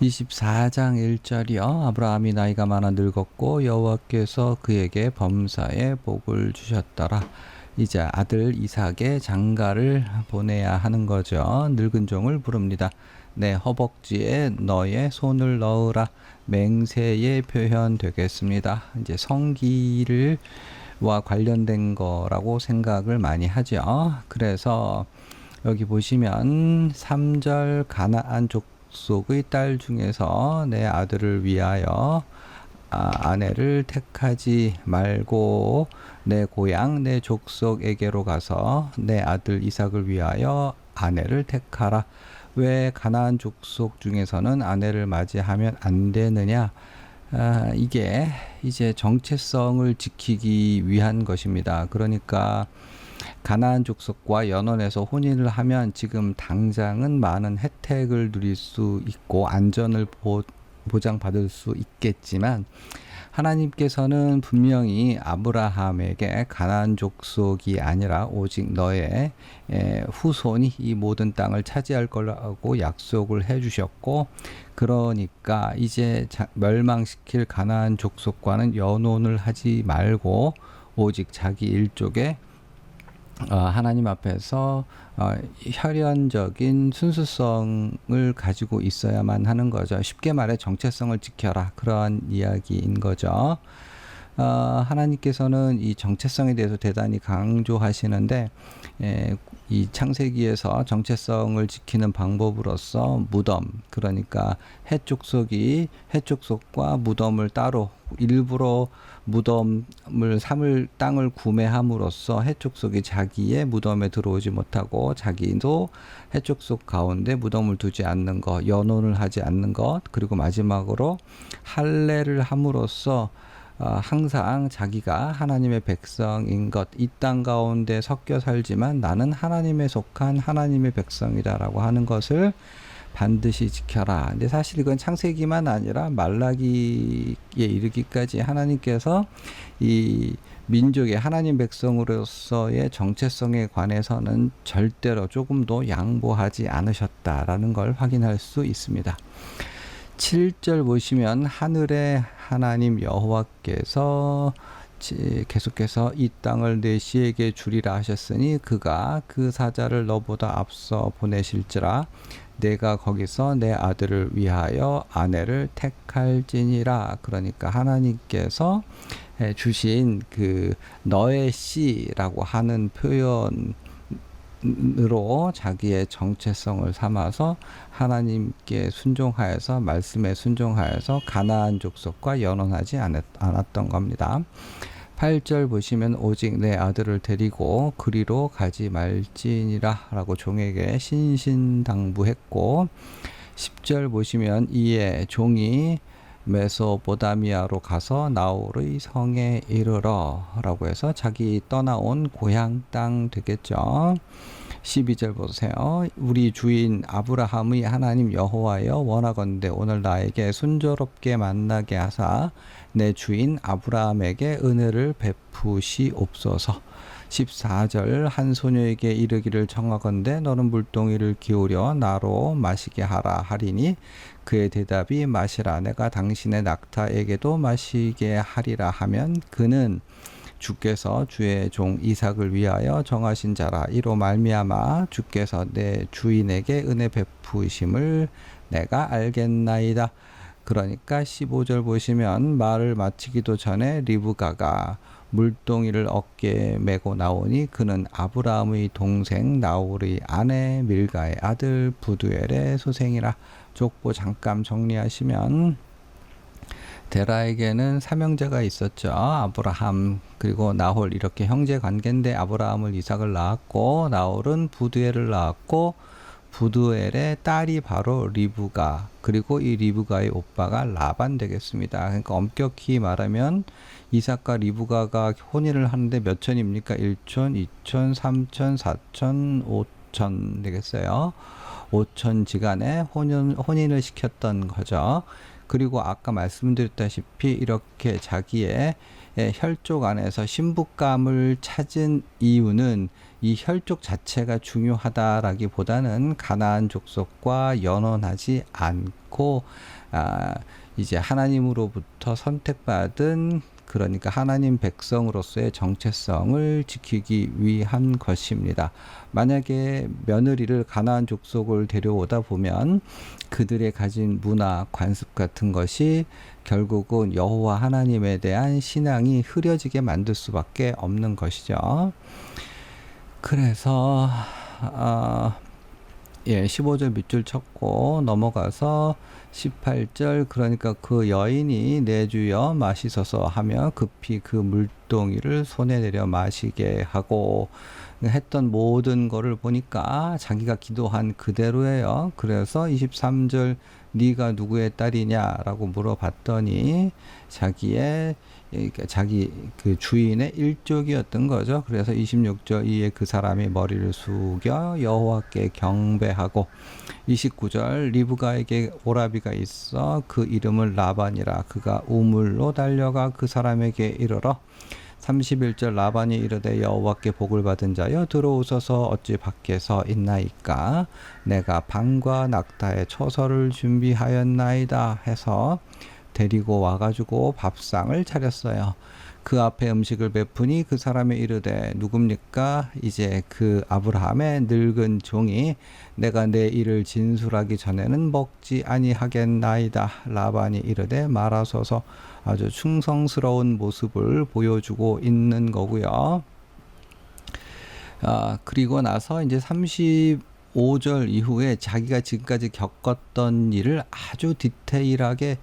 24장 1절이요. 아브라함이 나이가 많아 늙었고 여호와께서 그에게 범사에 복을 주셨더라. 이제 아들 이삭의 장가를 보내야 하는 거죠. 늙은 종을 부릅니다. 내 허벅지에 너의 손을 넣으라. 맹세의 표현 되겠습니다. 이제 성기를 와 관련된 거라고 생각을 많이 하죠. 그래서 여기 보시면 3절 가나안 족 속의 딸 중에서 내 아들을 위하여 아, 아내를 택하지 말고 내 고향 내 족속에게로 가서 내 아들 이삭을 위하여 아내를 택하라. 왜 가나안 족속 중에서는 아내를 맞이하면 안 되느냐? 아, 이게 이제 정체성을 지키기 위한 것입니다. 그러니까 가나안 족속과 연원해서 혼인을 하면 지금 당장은 많은 혜택을 누릴 수 있고 안전을 보, 보장받을 수 있겠지만 하나님께서는 분명히 아브라함에게 가나안 족속이 아니라 오직 너의 에, 후손이 이 모든 땅을 차지할 거라고 약속을 해 주셨고 그러니까 이제 자, 멸망시킬 가나안 족속과는 연혼을 하지 말고 오직 자기 일족의 어, 하나님 앞에서 어, 혈연적인 순수성을 가지고 있어야만 하는 거죠. 쉽게 말해 정체성을 지켜라 그러한 이야기인 거죠. 어, 하나님께서는 이 정체성에 대해서 대단히 강조하시는데 에, 이 창세기에서 정체성을 지키는 방법으로서 무덤 그러니까 해족속이 해족속과 무덤을 따로 일부러 무덤을 삼을 땅을 구매함으로써 해족속이 자기의 무덤에 들어오지 못하고 자기도 해족속 가운데 무덤을 두지 않는 것 연혼을 하지 않는 것 그리고 마지막으로 할례를 함으로써 어, 항상 자기가 하나님의 백성인 것, 이 땅 가운데 섞여 살지만 나는 하나님에 속한 하나님의 백성이다라고 하는 것을 반드시 지켜라. 근데 사실 이건 창세기만 아니라 말라기에 이르기까지 하나님께서 이 민족의 하나님 백성으로서의 정체성에 관해서는 절대로 조금도 양보하지 않으셨다라는 걸 확인할 수 있습니다. 7절 보시면 하늘의 하나님 여호와께서 계속해서 이 땅을 내 시에게 주리라 하셨으니 그가 그 사자를 너보다 앞서 보내실지라 내가 거기서 내 아들을 위하여 아내를 택할지니라. 그러니까 하나님께서 주신 그 너의 씨라고 하는 표현 으로 자기의 정체성을 삼아서 하나님께 순종하여서 말씀에 순종하여서 가나안 족속과 연혼하지 않았, 않았던 겁니다. 8절 보시면 오직 내 아들을 데리고 그리로 가지 말지니라 라고 종에게 신신당부했고 10절 보시면 이에 종이 메소보다미아로 가서 나홀의 성에 이르러 라고 해서 자기 떠나온 고향 땅 되겠죠. 12절 보세요. 우리 주인 아브라함의 하나님 여호와여 원하건대 오늘 나에게 순조롭게 만나게 하사 내 주인 아브라함에게 은혜를 베푸시옵소서. 14절 한 소녀에게 이르기를 청하건대 너는 물동이를 기울여 나로 마시게 하라 하리니 그의 대답이 마시라 내가 당신의 낙타에게도 마시게 하리라 하면 그는 주께서 주의 종 이삭을 위하여 정하신 자라 이로 말미암아 주께서 내 주인에게 은혜 베푸심을 내가 알겠나이다. 그러니까 15절 보시면 말을 마치기도 전에 리브가가 물동이를 어깨에 메고 나오니 그는 아브라함의 동생 나홀의 아내 밀가의 아들 부두엘의 소생이라 족보 잠깐 정리하시면 데라에게는 삼형제가 있었죠. 아브라함 그리고 나홀 이렇게 형제 관계인데 아브라함을 이삭을 낳았고 나홀은 부두엘을 낳았고 부두엘의 딸이 바로 리브가 그리고 이 리브가의 오빠가 라반 되겠습니다. 그러니까 엄격히 말하면 이삭과 리브가가 혼인을 하는데 몇 천입니까? 1천, 2천, 3천, 4천, 5천 되겠어요. 5천 지간에 혼인, 혼인을 시켰던 거죠. 그리고 아까 말씀드렸다시피 이렇게 자기의 예, 혈족 안에서 신부감을 찾은 이유는 이 혈족 자체가 중요하다라기보다는 가나안 족속과 연원하지 않고 아 이제 하나님으로부터 선택받은 그러니까 하나님 백성으로서의 정체성을 지키기 위한 것입니다. 만약에 며느리를 가나안 족속을 데려오다 보면 그들의 가진 문화, 관습 같은 것이 결국은 여호와 하나님에 대한 신앙이 흐려지게 만들 수밖에 없는 것이죠. 그래서 어, 예, 15절 밑줄 쳤고 넘어가서 18절 그러니까 그 여인이 내주여 마시소서 하며 급히 그 물동이를 손에 내려 마시게 하고 했던 모든 거를 보니까 자기가 기도한 그대로예요. 그래서 23절 네가 누구의 딸이냐라고 물어봤더니 자기의 자기 그 주인의 일족이었던 거죠. 그래서 26절 이에 그 사람이 머리를 숙여 여호와께 경배하고 29절 리브가에게 오라비가 있어 그 이름을 라반이라. 그가 우물로 달려가 그 사람에게 이르러 31절 라반이 이르되 여호와께 복을 받은 자여 들어오소서. 어찌 밖에서 있나이까? 내가 방과 낙타의 처서를 준비하였나이다 해서 데리고 와가지고 밥상을 차렸어요. 그 앞에 음식을 베푸니 그 사람이 이르되 누굽니까? 이제 그 아브라함의 늙은 종이 내가 내 일을 진술하기 전에는 먹지 아니하겠나이다. 라반이 이르되 말하소서 아주 충성스러운 모습을 보여주고 있는 거고요. 아, 그리고 나서 이제 35절 이후에 자기가 지금까지 겪었던 일을 아주 디테일하게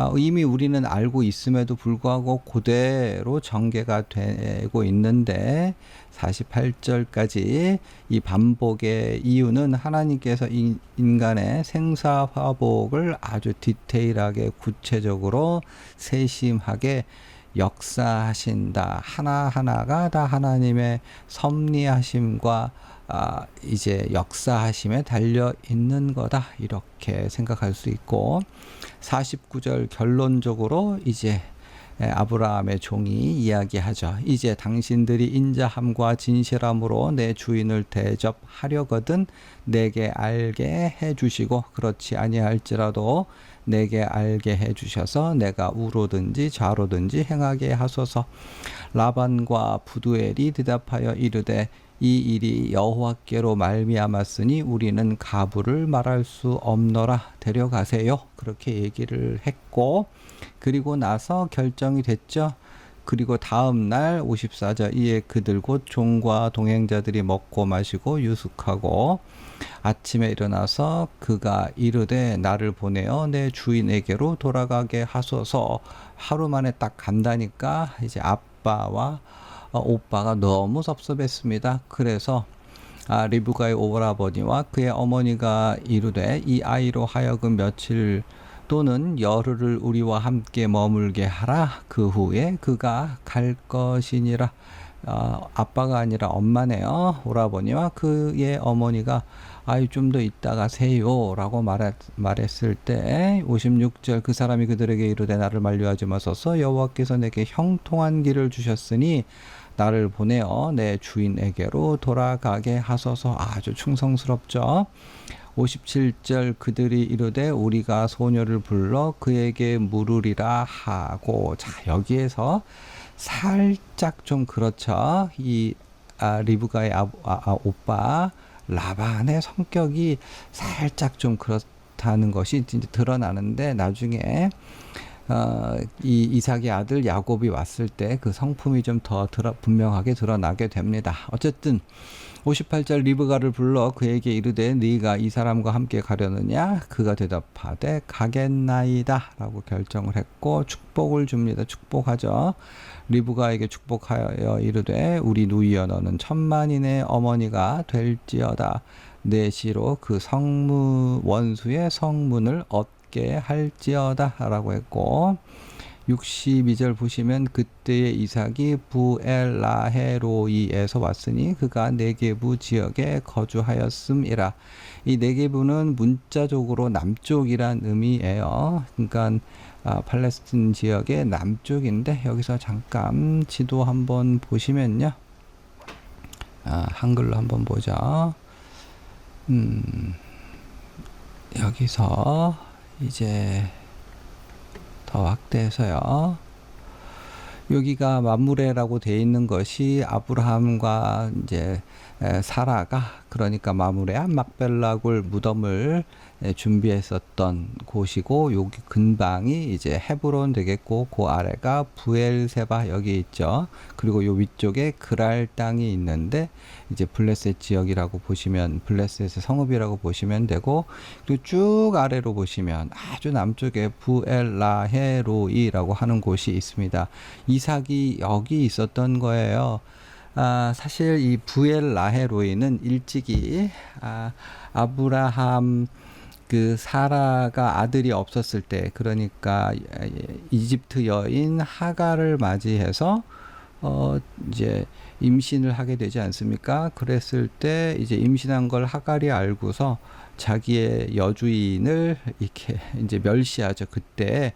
아, 이미 우리는 알고 있음에도 불구하고 그대로 전개가 되고 있는데 48절까지 이 반복의 이유는 하나님께서 인, 인간의 생사화복을 아주 디테일하게 구체적으로 세심하게 역사하신다. 하나하나가 다 하나님의 섭리하심과 아, 이제 역사하심에 달려 있는 거다. 이렇게 생각할 수 있고 49절 결론적으로 이제 아브라함의 종이 이야기하죠. 이제 당신들이 인자함과 진실함으로 내 주인을 대접하려거든 내게 알게 해 주시고 그렇지 아니할지라도 내게 알게 해 주셔서 내가 우로든지 좌로든지 행하게 하소서. 라반과 부두엘이 대답하여 이르되 이 일이 여호와께로 말미암았으니 우리는 가부를 말할 수 없노라 데려가세요. 그렇게 얘기를 했고 그리고 나서 결정이 됐죠. 그리고 다음 날 54절 이에 그들 곧 종과 동행자들이 먹고 마시고 유숙하고 아침에 일어나서 그가 이르되 나를 보내어 내 주인에게로 돌아가게 하소서. 하루 만에 딱 간다니까 이제 아빠와 어, 오빠가 너무 섭섭했습니다. 그래서 아, 리브가의 오라버니와 그의 어머니가 이르되 이 아이로 하여금 며칠 또는 열흘을 우리와 함께 머물게 하라. 그 후에 그가 갈 것이니라. 어, 아빠가 아니라 엄마네요. 오라버니와 그의 어머니가 아이 좀 더 있다 가 세요 라고 말했, 말했을 때 56절 그 사람이 그들에게 이르되 나를 만류하지 마소서 여호와께서 내게 형통한 길을 주셨으니 나를 보내어 내 주인에게로 돌아가게 하소서. 아주 충성스럽죠. 57절 그들이 이르되 우리가 소녀를 불러 그에게 물으리라 하고. 자 여기에서 살짝 좀 그렇죠. 이 아, 리브가의 아, 아, 아, 오빠 라반의 성격이 살짝 좀 그렇다는 것이 이제 드러나는데 나중에 어, 이 이삭의 아들 야곱이 왔을 때 그 성품이 좀더 분명하게 드러나게 됩니다. 어쨌든 58절 리브가를 불러 그에게 이르되 네가 이 사람과 함께 가려느냐 그가 대답하되 가겠나이다라고 결정을 했고 축복을 줍니다. 축복하죠. 리브가에게 축복하여 이르되 우리 누이여 너는 천만인의 어머니가 될지어다 내 시로 그 성무 원수의 성문을 얻 게 할지어다 라고 했고 62절 보시면 그때의 이삭이 부엘라헤로이에서 왔으니 그가 네게부 지역에 거주하였음이라. 이 네게부는 문자적으로 남쪽이란 의미예요. 그러니까 아, 팔레스틴 지역의 남쪽인데 여기서 잠깐 지도 한번 보시면요. 아, 한글로 한번 보자. 음, 여기서 이제 더 확대해서요. 여기가 마무레라고 돼 있는 것이 아브라함과 이제 에, 사라가 그러니까 마무레야 막벨라굴 무덤을 에, 준비했었던 곳이고 여기 근방이 이제 헤브론 되겠고 그 아래가 부엘세바 여기 있죠. 그리고 요 위쪽에 그랄 땅이 있는데 이제 블레셋 지역이라고 보시면 블레셋의 성읍이라고 보시면 되고 그리고 쭉 아래로 보시면 아주 남쪽에 부엘라헤로이라고 하는 곳이 있습니다. 이삭이 여기 있었던 거예요. 아, 사실 이 부엘라헤로이는 일찍이 아, 아브라함 그 사라가 아들이 없었을 때 그러니까 이집트 여인 하가를 맞이해서 어 이제 임신을 하게 되지 않습니까? 그랬을 때 이제 임신한 걸 하갈이 알고서 자기의 여주인을 이렇게 이제 멸시하죠. 그때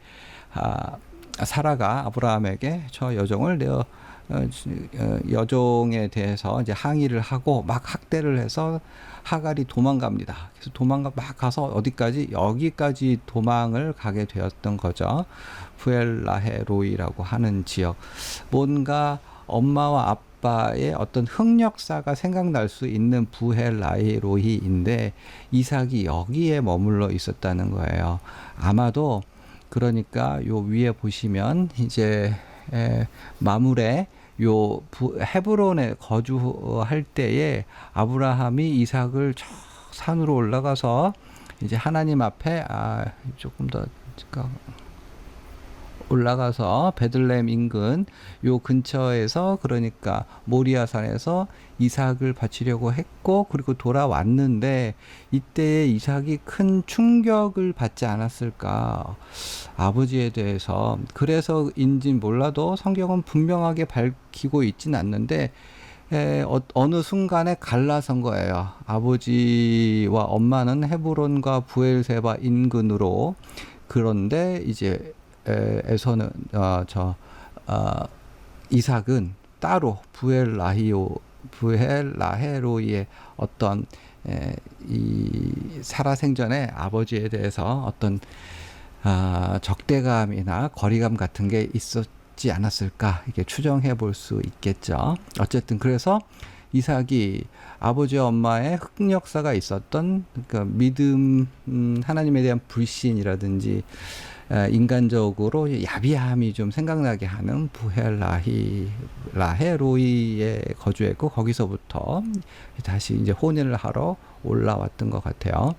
아 사라가 아브라함에게 저 여종을 내어 어, 어, 여종에 대해서 이제 항의를 하고 막 학대를 해서 하갈이 도망갑니다. 그래서 도망가 막 가서 어디까지 여기까지 도망을 가게 되었던 거죠. 부엘라헤로이라고 하는 지역. 뭔가 엄마와 아빠 의 어떤 흑역사가 생각날 수 있는 부헬라헤로이인데 이삭이 여기에 머물러 있었다는 거예요. 아마도 그러니까 요 위에 보시면 이제 에, 마물에 요 부, 헤브론에 거주할 때에 아브라함이 이삭을 저 산으로 올라가서 이제 하나님 앞에 아 조금 더 올라가서 베들레헴 인근 요 근처에서 그러니까 모리아산에서 이삭을 바치려고 했고 그리고 돌아왔는데 이때 이삭이 큰 충격을 받지 않았을까? 아버지에 대해서. 그래서인지 몰라도 성경은 분명하게 밝히고 있진 않는데 에, 어, 어느 순간에 갈라선 거예요. 아버지와 엄마는 헤브론과 부엘세바 인근으로. 그런데 이제 에서는 어, 저 어, 이삭은 따로 부엘라히오 부엘라헤로이의 어떤 에, 이 살아생전에 아버지에 대해서 어떤 아, 적대감이나 거리감 같은 게 있었지 않았을까 이게 추정해 볼 수 있겠죠. 어쨌든 그래서 이삭이 아버지 엄마의 흑역사가 있었던 그 믿음 음, 하나님에 대한 불신이라든지 인간적으로 야비함이 좀 생각나게 하는 부헬라히 라헤로이에 거주했고 거기서부터 다시 이제 혼인을 하러 올라왔던 것 같아요.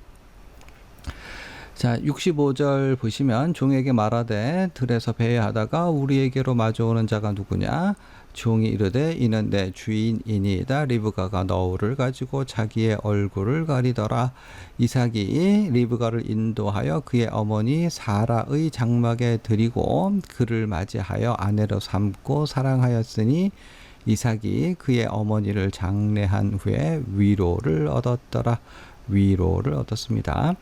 자, 65절 보시면 종에게 말하되 들에서 배회하다가 우리에게로 마주오는 자가 누구냐? 종이 이르되 이는 내 주인이니이다. 리브가가 너울을 가지고 자기의 얼굴을 가리더라. 이삭이 리브가를 인도하여 그의 어머니 사라의 장막에 드리고 그를 맞이하여 아내로 삼고 사랑하였으니 이삭이 그의 어머니를 장례한 후에 위로를 얻었더라. 위로를 얻었습니다.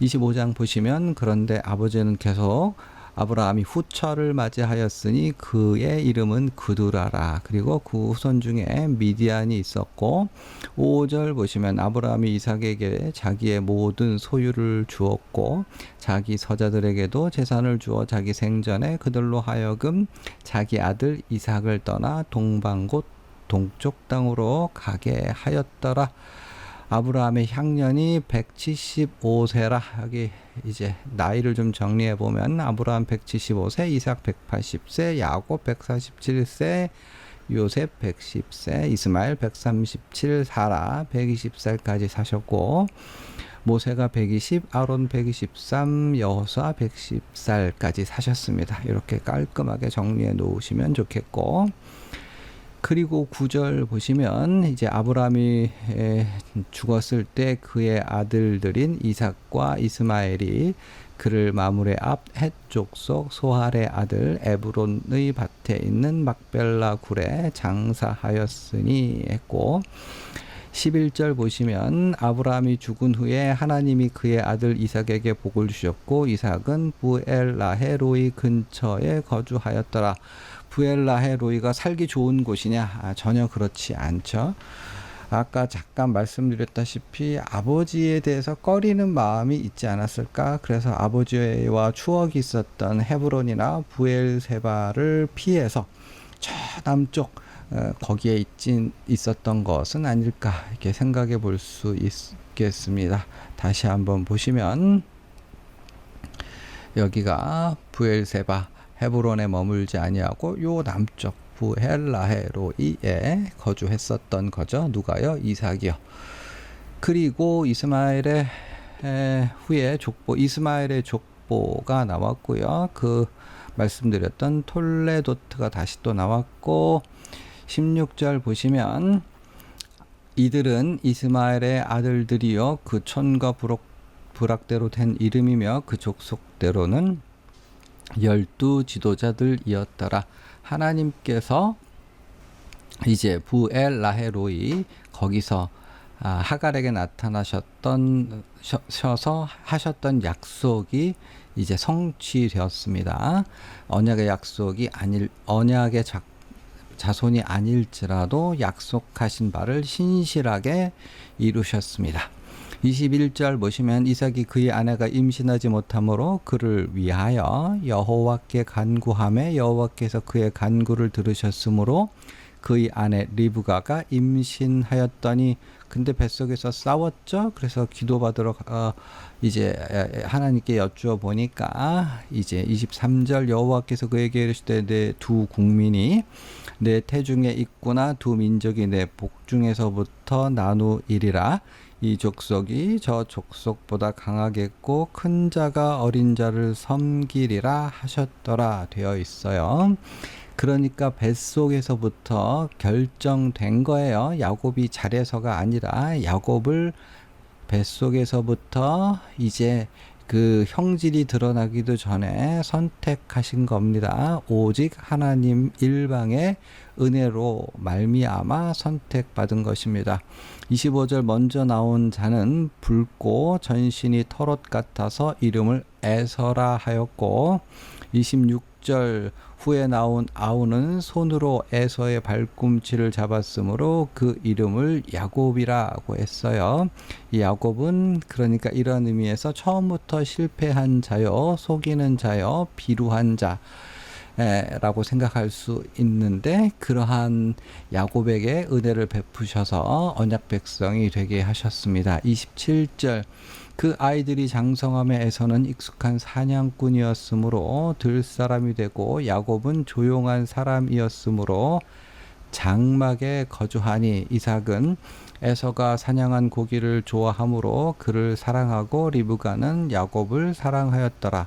25장 보시면 그런데 아버지는 계속 아브라함이 후처를 맞이하였으니 그의 이름은 그두라라. 그리고 그 후손 중에 미디안이 있었고 5절 보시면 아브라함이 이삭에게 자기의 모든 소유를 주었고 자기 서자들에게도 재산을 주어 자기 생전에 그들로 하여금 자기 아들 이삭을 떠나 동방 곳 동쪽 땅으로 가게 하였더라. 아브라함의 향년이 175세라 여기 이제 나이를 좀 정리해 보면 아브라함 175세, 이삭 180세, 야곱 147세, 요셉 110세, 이스마엘 137, 사라 120살까지 사셨고 모세가 120, 아론 123, 여호수아 110살까지 사셨습니다. 이렇게 깔끔하게 정리해 놓으시면 좋겠고 그리고 구절 보시면 이제 아브라함이 죽었을 때 그의 아들들인 이삭과 이스마엘이 그를 마물의 앞 해쪽 속 소할의 아들 에브론의 밭에 있는 막벨라 굴에 장사하였으니 했고 11절 보시면 아브라함이 죽은 후에 하나님이 그의 아들 이삭에게 복을 주셨고 이삭은 부엘라헤로이 근처에 거주하였더라. 부엘라헤로이가 살기 좋은 곳이냐? 아, 전혀 그렇지 않죠. 아까 잠깐 말씀드렸다시피 아버지에 대해서 꺼리는 마음이 있지 않았을까? 그래서 아버지와 추억이 있었던 헤브론이나 부엘세바를 피해서 저 남쪽 어, 거기에 있진 있었던 것은 아닐까 이렇게 생각해 볼 수 있겠습니다. 다시 한번 보시면 여기가 부엘세바 헤브론에 머물지 아니하고 요 남쪽 부헬라헤로이에 거주했었던 거죠. 누가요? 이삭이요. 그리고 이스마엘의 에, 후에 족보 이스마엘의 족보가 나왔고요. 그 말씀드렸던 톨레도트가 다시 또 나왔고 16절 보시면 이들은 이스마엘의 아들들이요 그 촌과 부록 부락대로 된 이름이며 그 족속대로는 열두 지도자들이었더라. 하나님께서 이제 부엘 라헤로이 거기서 아, 하갈에게 나타나셨던 셔- 셔서 하셨던 약속이 이제 성취되었습니다. 언약의 약속이 아닐 언약의 자, 자손이 아닐지라도 약속하신 바를 신실하게 이루셨습니다. 21절 보시면 이삭이 그의 아내가 임신하지 못하므로 그를 위하여 여호와께 간구함에 여호와께서 그의 간구를 들으셨으므로 그의 아내 리브가가 임신하였더니 근데 뱃속에서 싸웠죠. 그래서 기도받으러 어, 이제 하나님께 여쭈어 보니까 이제 23절 여호와께서 그에게 이르시되 내 두 국민이 내 태중에 있구나 두 민족이 내 복중에서부터 나누이리라 이 족속이 저 족속보다 강하겠고 큰 자가 어린 자를 섬기리라 하셨더라 되어 있어요. 그러니까 뱃속에서부터 결정된 거예요. 야곱이 잘해서가 아니라 야곱을 뱃속에서부터 이제 그 형질이 드러나기도 전에 선택하신 겁니다. 오직 하나님 일방의 은혜로 말미암아 선택받은 것입니다. 25절 먼저 나온 자는 붉고 전신이 털옷 같아서 이름을 에서라 하였고 26절 후에 나온 아우는 손으로 에서의 발꿈치를 잡았으므로 그 이름을 야곱이라고 했어요. 이 야곱은 그러니까 이런 의미에서 처음부터 실패한 자요, 속이는 자요, 비루한 자. 라고 생각할 수 있는데 그러한 야곱에게 은혜를 베푸셔서 언약 백성이 되게 하셨습니다. 27절 그 아이들이 장성함에서는 익숙한 사냥꾼이었으므로 들 사람이 되고 야곱은 조용한 사람이었으므로 장막에 거주하니 이삭은 에서가 사냥한 고기를 좋아하므로 그를 사랑하고 리브가는 야곱을 사랑하였더라.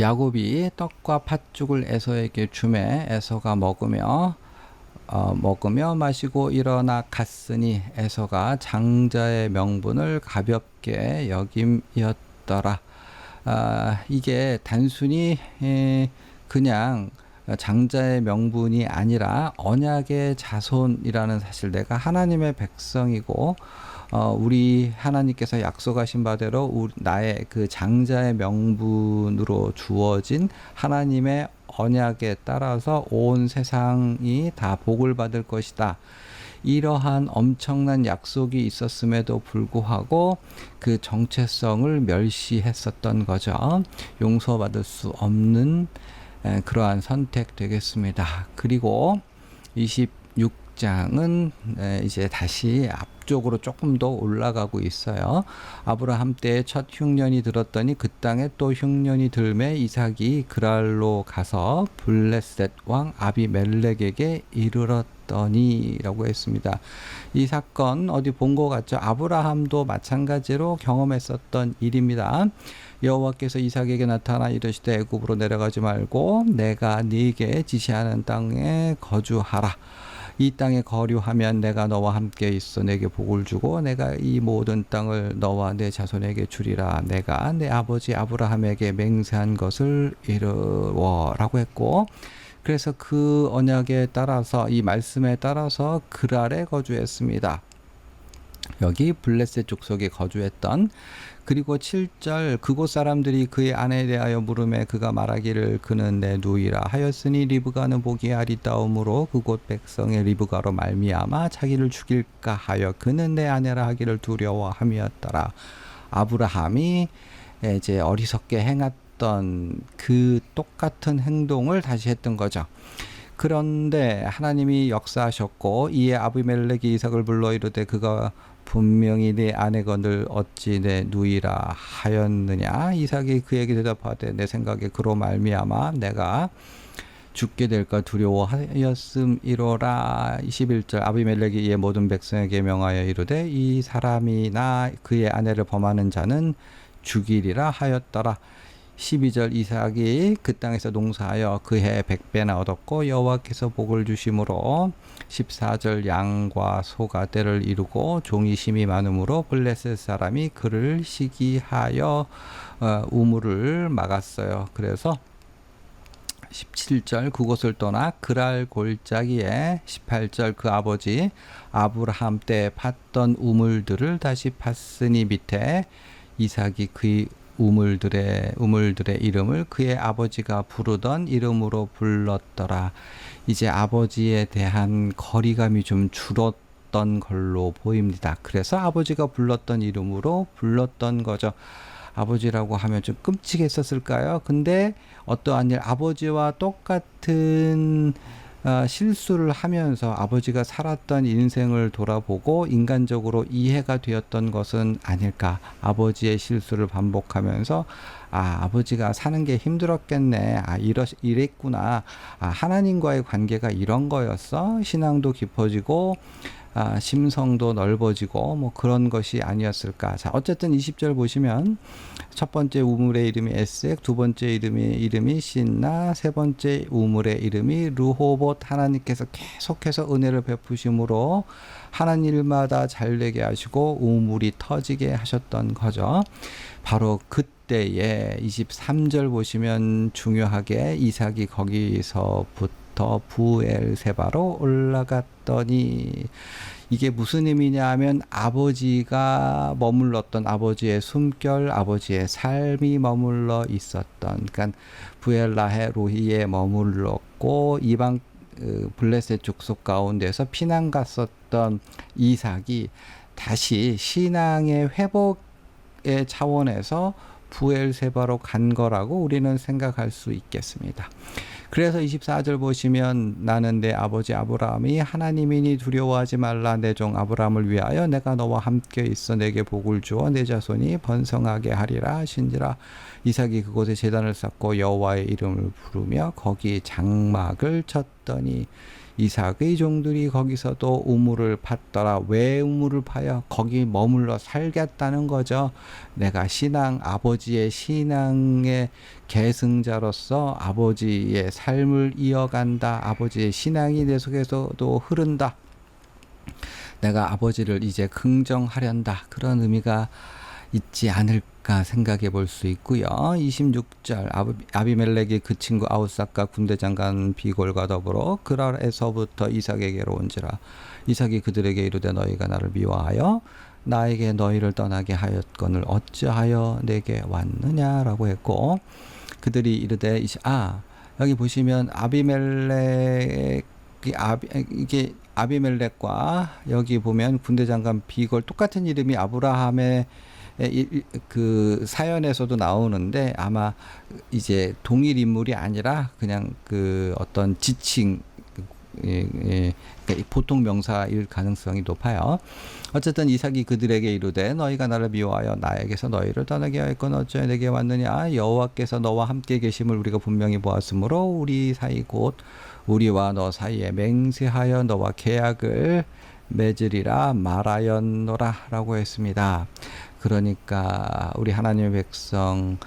야곱이 떡과 팥죽을 에서에게 주매 에서가 먹으며 어, 먹으며 마시고 일어나 갔으니 에서가 장자의 명분을 가볍게 여김이었더라. 아, 이게 단순히 에, 그냥 장자의 명분이 아니라 언약의 자손이라는 사실 내가 하나님의 백성이고 어, 우리 하나님께서 약속하신 바대로 우리, 나의 그 장자의 명분으로 주어진 하나님의 언약에 따라서 온 세상이 다 복을 받을 것이다. 이러한 엄청난 약속이 있었음에도 불구하고 그 정체성을 멸시했었던 거죠. 용서받을 수 없는 에, 그러한 선택 되겠습니다. 그리고 26 장은 이제 다시 앞 북쪽으로 조금 더 올라가고 있어요. 아브라함 때첫 흉년이 들었더니 그 땅에 또 흉년이 들매 이삭이 그랄로 가서 블레셋 왕 아비멜렉에게 이르렀더니라고 했습니다. 이 사건 어디 본 것 같죠? 아브라함도 마찬가지로 경험했었던 일입니다. 여호와께서 이삭에게 나타나 이르시되 애굽으로 내려가지 말고 내가 네게 지시하는 땅에 거주하라. 이 땅에 거류하면 내가 너와 함께 있어 내게 복을 주고 내가 이 모든 땅을 너와 내 자손에게 주리라 내가 내 아버지 아브라함에게 맹세한 것을 이루어라고 했고 그래서 그 언약에 따라서 이 말씀에 따라서 그랄에 거주했습니다. 여기 블레셋 족속에 거주했던 그리고 7절 그곳 사람들이 그의 아내에 대하여 물음에 그가 말하기를 그는 내 누이라 하였으니 리브가는 보기에 아리따움으로 그곳 백성의 리브가로 말미암아 자기를 죽일까 하여 그는 내 아내라 하기를 두려워함이었더라 아브라함이 이제 어리석게 행했던 그 똑같은 행동을 다시 했던 거죠. 그런데 하나님이 역사하셨고 이에 아비멜렉이 이삭을 불러 이르되 그가 분명히 네 아내건을 어찌 내 누이라 하였느냐? 이삭이 그에게 대답하되 내 생각에 그로 말미암아 내가 죽게 될까 두려워하였음 이로라. 21절 아비멜렉이 이에 모든 백성에게 명하여 이르되 이 사람이나 그의 아내를 범하는 자는 죽이리라 하였더라 12절 이삭이 그 땅에서 농사하여 그해 백배나 얻었고 여호와께서 복을 주심으로 14절 양과 소가 때를 이루고 종이 심이 많음으로 블레셋 사람이 그를 시기하여 어, 우물을 막았어요. 그래서 17절 그곳을 떠나 그랄 골짜기에 18절 그 아버지 아브라함 때 팠던 우물들을 다시 팠으니 밑에 이삭이 그 우물들의 우물들의 이름을 그의 아버지가 부르던 이름으로 불렀더라. 이제 아버지에 대한 거리감이 좀 줄었던 걸로 보입니다. 그래서 아버지가 불렀던 이름으로 불렀던 거죠. 아버지라고 하면 좀 끔찍했었을까요? 근데 어떠한 일 아버지와 똑같은 어, 실수를 하면서 아버지가 살았던 인생을 돌아보고 인간적으로 이해가 되었던 것은 아닐까. 아버지의 실수를 반복하면서 아, 아버지가 사는 게 힘들었겠네. 아, 이러, 이랬구나. 아, 하나님과의 관계가 이런 거였어. 신앙도 깊어지고, 아, 심성도 넓어지고 뭐 그런 것이 아니었을까. 자, 어쨌든 20절 보시면 첫 번째 우물의 이름이 에색, 두 번째 이름이 이름이 신나, 세 번째 우물의 이름이 루호봇 하나님께서 계속해서 은혜를 베푸심으로 하나님 일마다 잘 되게 하시고 우물이 터지게 하셨던 거죠. 바로 그 때에 23절 보시면 중요하게 이삭이 거기서부터 더 부엘세바로 올라갔더니 이게 무슨 의미냐 하면 아버지가 머물렀던 아버지의 숨결, 아버지의 삶이 머물러 있었던 그러니까 부엘라헤 로히에 머물렀고 이방 그 블레셋 족속 가운데서 피난 갔었던 이삭이 다시 신앙의 회복의 차원에서 부엘세바로 간 거라고 우리는 생각할 수 있겠습니다. 그래서 24절 보시면 나는 내 아버지 아브라함이 하나님이니 두려워하지 말라. 내 종 아브라함을 위하여 내가 너와 함께 있어 내게 복을 주어 내 자손이 번성하게 하리라 하신지라. 이삭이 그곳에 제단을 쌓고 여호와의 이름을 부르며 거기 장막을 쳤더니 이삭의 종들이 거기서도 우물을 팠더라. 왜 우물을 파여? 거기 머물러 살겠다는 거죠. 내가 신앙, 아버지의 신앙의 계승자로서 아버지의 삶을 이어간다. 아버지의 신앙이 내 속에서도 흐른다. 내가 아버지를 이제 긍정하련다. 그런 의미가 있지 않을까 생각해 볼 수 있고요. 26절 아비 멜렉이 그 친구 아우삭과 군대 장관 비골과 더불어 그랄에서부터 이삭에게로 온지라 이삭이 그들에게 이르되 너희가 나를 미워하여 나에게 너희를 떠나게 하였건을 어찌하여 내게 왔느냐라고 했고 그들이 이르되 아 여기 보시면 아비멜렉 아비, 이게 아비멜렉과 여기 보면 군대 장관 비골 똑같은 이름이 아브라함의 그 사연에서도 나오는데 아마 이제 동일 인물이 아니라 그냥 그 어떤 지칭 예, 예, 그러니까 보통 명사일 가능성이 높아요. 어쨌든 이삭이 그들에게 이르되 너희가 나를 미워하여 나에게서 너희를 떠나게 하였건 어찌 내게 왔느냐 여호와께서 너와 함께 계심을 우리가 분명히 보았으므로 우리 사이 곧 우리와 너 사이에 맹세하여 너와 계약을 맺으리라 말하였노라라고 했습니다. 그러니까 우리 하나님의 백성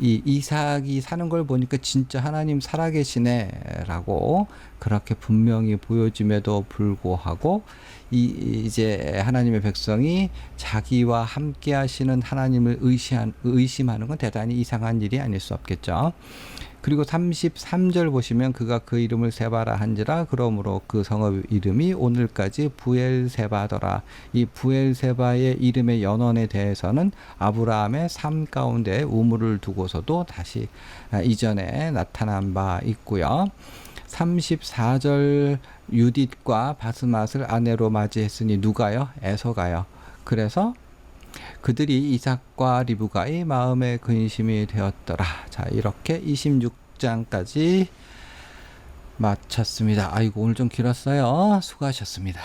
이 이삭이 사는 걸 보니까 진짜 하나님 살아계시네라고 그렇게 분명히 보여짐에도 불구하고 이 이제 하나님의 백성이 자기와 함께 하시는 하나님을 의심하는 건 대단히 이상한 일이 아닐 수 없겠죠. 그리고 33절 보시면 그가 그 이름을 세바라 한지라 그러므로 그 성읍 이름이 오늘까지 부엘세바더라. 이 부엘세바의 이름의 연원에 대해서는 아브라함의 삶 가운데 우물을 두고서도 다시 아, 이전에 나타난 바 있고요. 34절 유딧과 바스맛을 아내로 맞이했으니 누가요? 에서가요. 그래서 그들이 이삭과 리브가의 마음의 근심이 되었더라. 자, 이렇게 26장까지 마쳤습니다. 아이고, 오늘 좀 길었어요. 수고하셨습니다.